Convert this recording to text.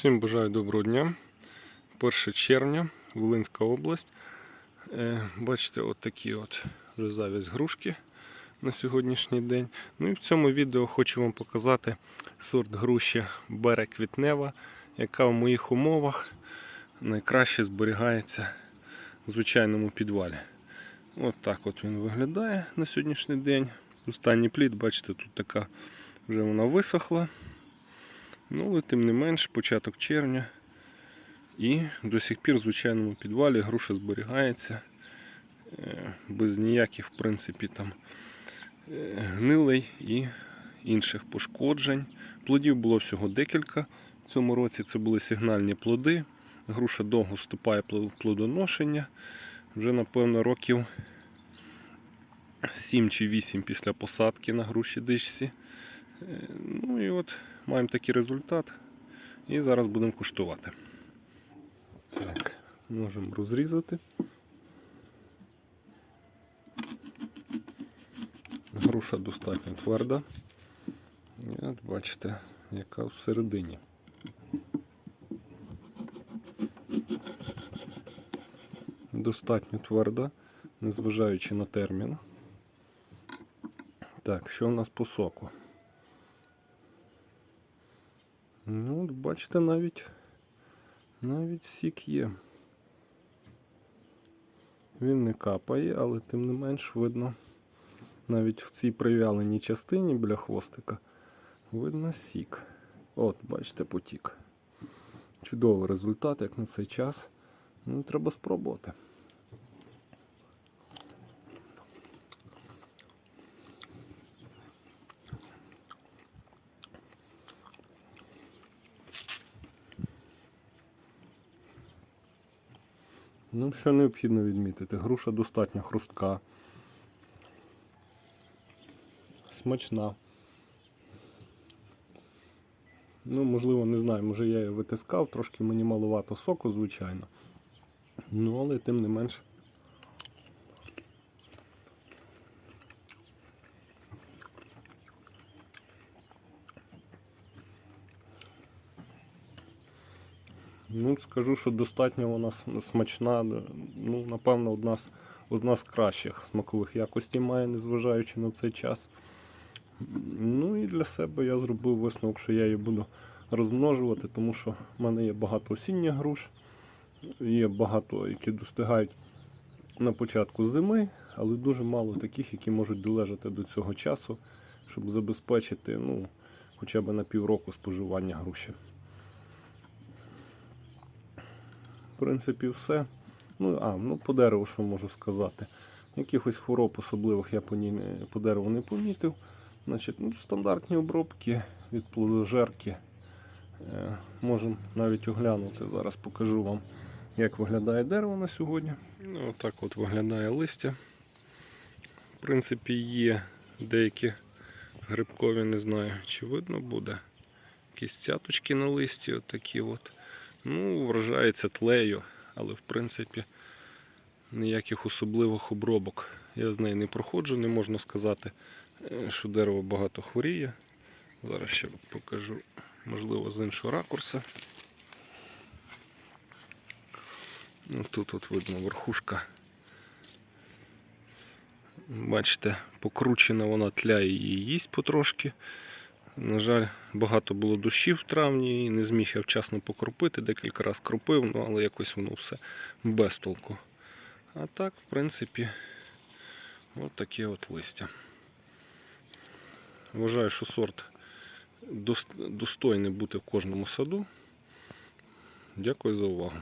Всім бажаю доброго дня. 1 червня, Волинська область. Е, Бачите, от такі от завість грушки на сьогоднішній день. Ну і в цьому відео хочу вам показати сорт груші Бере Квітнева, яка в моїх умовах найкраще зберігається в звичайному підвалі. От так от він виглядає на сьогоднішній день. Останній плід, бачите, тут така вже вона висохла. Ну, але тим не менш, початок червня. І до сих пір в звичайному підвалі груша зберігається е, без ніяких, в принципі, там е, гнилей і інших пошкоджень. Плодів було всього декілька. В цьому році це були сигнальні плоди. Груша довго вступає в плодоношення. Вже, напевно, років 7 чи 8 після посадки на груші дичці. Е, Ну і от маємо такий результат. І зараз будемо куштувати. Так, можемо розрізати. Груша достатньо тверда. І от бачите, яка всередині. Достатньо тверда, незважаючи на термін. Так, що у нас по соку? Ну, от бачите, навіть навіть сік є. Він не капає, але тим не менш видно, навіть в цій прив'яленій частині біля хвостика видно сік. От, бачите, потік. Чудовий результат, як на цей час. Ну, треба спробувати. Ну, що необхідно відмітити? Груша достатньо хрустка, смачна. Ну, можливо, не знаю, може я її витискав, трошки мені маловато соку, звичайно. Ну, але тим не менш. Ну, скажу, що достатньо вона смачна. Ну, напевно, одна з, одна з кращих смакових якостей має, незважаючи на цей час. Ну і для себе я зробив висновок, що я її буду розмножувати, тому що в мене є багато осінніх груш, є багато, які достигають на початку зими, але дуже мало таких, які можуть долежати до цього часу, щоб забезпечити ну, хоча б на півроку споживання груші. В принципі, все. Ну, а, ну по дереву, що можу сказати. Якихось хвороб особливих я по, ній по дереву не помітив. Значить, ну, стандартні обробки від плодожерки. Е, можемо навіть оглянути. Зараз покажу вам, як виглядає дерево на сьогодні. Ну, отак от виглядає листя. В принципі, є деякі грибкові, не знаю, чи видно буде. Якісь цяточки на листі, отакі от. Ну, вражається тлею, але в принципі ніяких особливих обробок я з нею не проходжу, не можна сказати, е, що дерево багато хворіє. Зараз ще покажу, можливо, з іншого ракурсу. Ну, Тут от видно верхушка. Бачите, покручена вона тля її їсть потрошки. На жаль, багато було дощів в травні і не зміг я вчасно покропити, декілька разів кропив, ну, але якось воно все без толку. А так, в принципі, от таке от листя. Вважаю, що сорт достойний бути в кожному саду. Дякую за увагу.